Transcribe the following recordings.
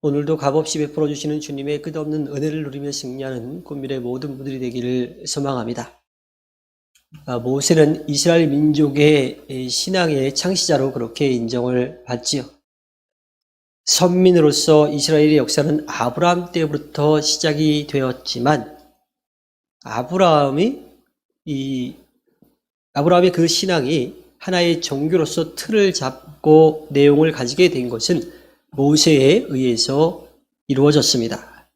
오늘도 값없이 베풀어 주시는 주님의 끝없는 은혜를 누리며 승리하는 군민의 모든 분들이 되기를 소망합니다. 아, 모세는 이스라엘 민족의 신앙의 창시자로 그렇게 인정을 받지요. 선민으로서 이스라엘의 역사는 아브라함 때부터 시작이 되었지만 아브라함이 이 아브라함의 그 신앙이 하나의 종교로서 틀을 잡고 내용을 가지게 된 것은 모세에 의해서 이루어졌습니다.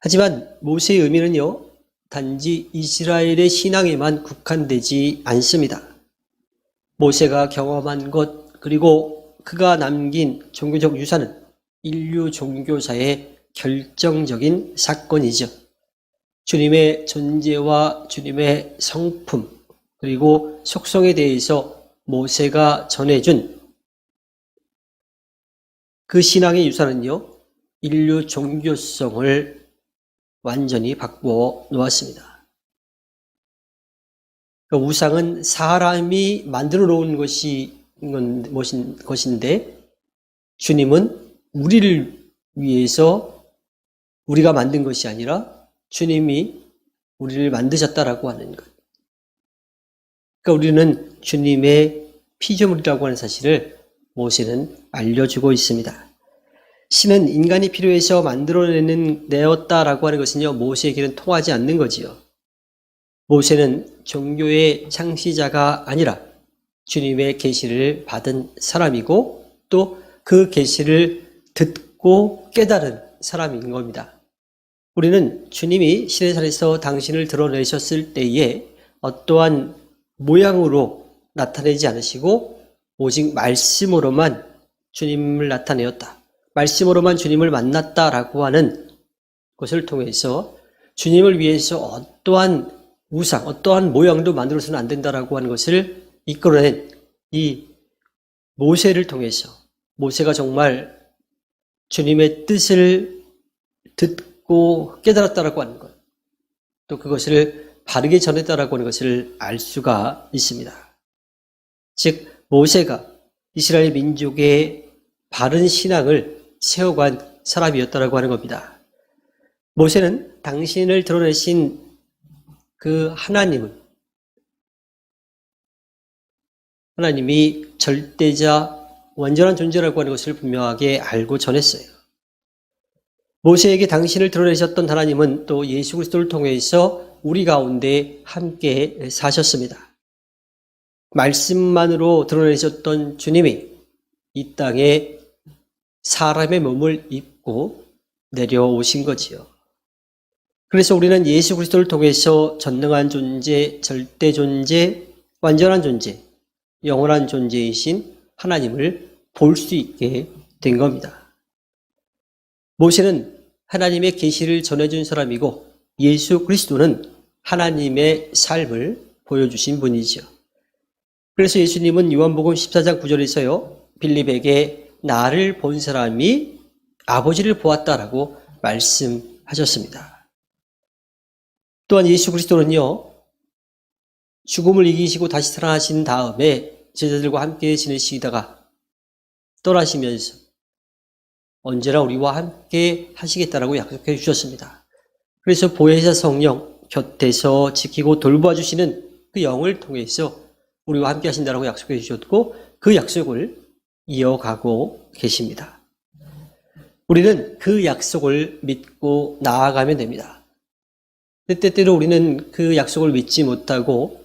하지만 모세의 의미는요, 단지 이스라엘의 신앙에만 국한되지 않습니다. 모세가 경험한 것, 그리고 그가 남긴 종교적 유산은 인류 종교사의 결정적인 사건이죠. 주님의 존재와 주님의 성품, 그리고 속성에 대해서 모세가 전해준 그 신앙의 유산은요, 인류 종교성을 완전히 바꾸어 놓았습니다. 그 우상은 사람이 만들어 놓은 것이 것인데, 주님은 우리를 위해서 우리가 만든 것이 아니라 주님이 우리를 만드셨다라고 하는 것. 그러니까 우리는 주님의 피조물이라고 하는 사실을 모세는 알려주고 있습니다. 신은 인간이 필요해서 만들어내는 내었다라고 하는 것은요 모세에게는 통하지 않는 거지요. 모세는 종교의 창시자가 아니라 주님의 계시를 받은 사람이고 또 그 계시를 듣고 깨달은 사람인 겁니다. 우리는 주님이 신의 산에서 당신을 드러내셨을 때에 어떠한 모양으로 나타내지 않으시고 오직 말씀으로만 주님을 나타내었다. 말씀으로만 주님을 만났다라고 하는 것을 통해서 주님을 위해서 어떠한 우상, 어떠한 모양도 만들어서는 안 된다라고 하는 것을 이끌어낸 이 모세를 통해서 모세가 정말 주님의 뜻을 듣고 깨달았다라고 하는 것, 또 그것을 바르게 전했다라고 하는 것을 알 수가 있습니다. 즉 모세가 이스라엘 민족의 바른 신앙을 세워간 사람이었다라고 하는 겁니다. 모세는 당신을 드러내신 그 하나님을 하나님이 절대자 완전한 존재라고 하는 것을 분명하게 알고 전했어요. 모세에게 당신을 드러내셨던 하나님은 또 예수 그리스도를 통해서 우리 가운데 함께 사셨습니다. 말씀만으로 드러내셨던 주님이 이 땅에 사람의 몸을 입고 내려오신 거지요. 그래서 우리는 예수 그리스도를 통해서 전능한 존재, 절대 존재, 완전한 존재, 영원한 존재이신 하나님을 볼 수 있게 된 겁니다. 모세는 하나님의 계시를 전해준 사람이고 예수 그리스도는 하나님의 삶을 보여주신 분이죠. 그래서 예수님은 요한복음 14장 9절에서요. 빌립에게 나를 본 사람이 아버지를 보았다라고 말씀하셨습니다. 또한 예수 그리스도는요. 죽음을 이기시고 다시 살아나신 다음에 제자들과 함께 지내시다가 떠나시면서 언제나 우리와 함께 하시겠다라고 약속해 주셨습니다. 그래서 보혜사 성령 곁에서 지키고 돌봐 주시는 그 영을 통해서 우리와 함께 하신다라고 약속해 주셨고 그 약속을 이어가고 계십니다. 우리는 그 약속을 믿고 나아가면 됩니다. 때때로 우리는 그 약속을 믿지 못하고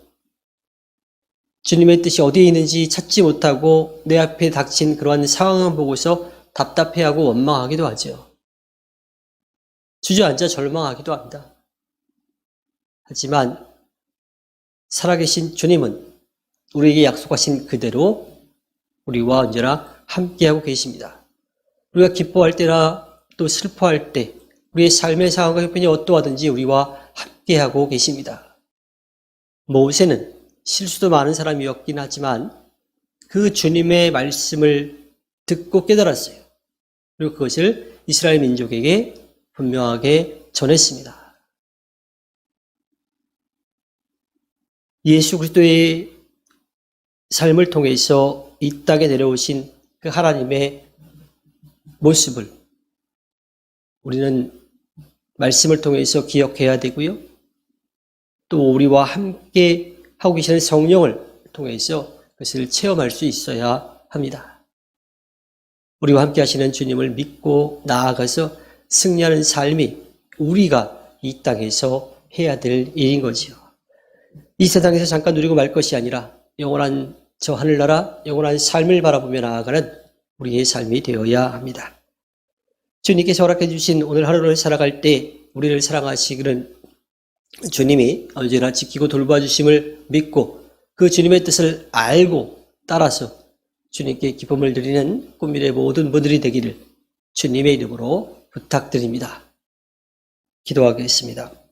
주님의 뜻이 어디에 있는지 찾지 못하고 내 앞에 닥친 그러한 상황을 보고서 답답해하고 원망하기도 하죠. 주저앉아 절망하기도 합니다. 하지만 살아계신 주님은 우리에게 약속하신 그대로 우리와 언제나 함께하고 계십니다. 우리가 기뻐할 때나 또 슬퍼할 때 우리의 삶의 상황과 형편이 어떠하든지 우리와 함께하고 계십니다. 모세는 실수도 많은 사람이었긴 하지만 그 주님의 말씀을 듣고 깨달았어요. 그리고 그것을 이스라엘 민족에게 분명하게 전했습니다. 예수 그리스도의 삶을 통해서 이 땅에 내려오신 그 하나님의 모습을 우리는 말씀을 통해서 기억해야 되고요. 또 우리와 함께 하고 계시는 성령을 통해서 그것을 체험할 수 있어야 합니다. 우리와 함께 하시는 주님을 믿고 나아가서 승리하는 삶이 우리가 이 땅에서 해야 될 일인 거지요. 이 세상에서 잠깐 누리고 말 것이 아니라 영원한 저 하늘나라, 영원한 삶을 바라보며 나아가는 우리의 삶이 되어야 합니다. 주님께서 허락해 주신 오늘 하루를 살아갈 때 우리를 사랑하시기는 주님이 언제나 지키고 돌봐 주심을 믿고 그 주님의 뜻을 알고 따라서 주님께 기쁨을 드리는 꿈밀의 모든 분들이 되기를 주님의 이름으로 부탁드립니다. 기도하겠습니다.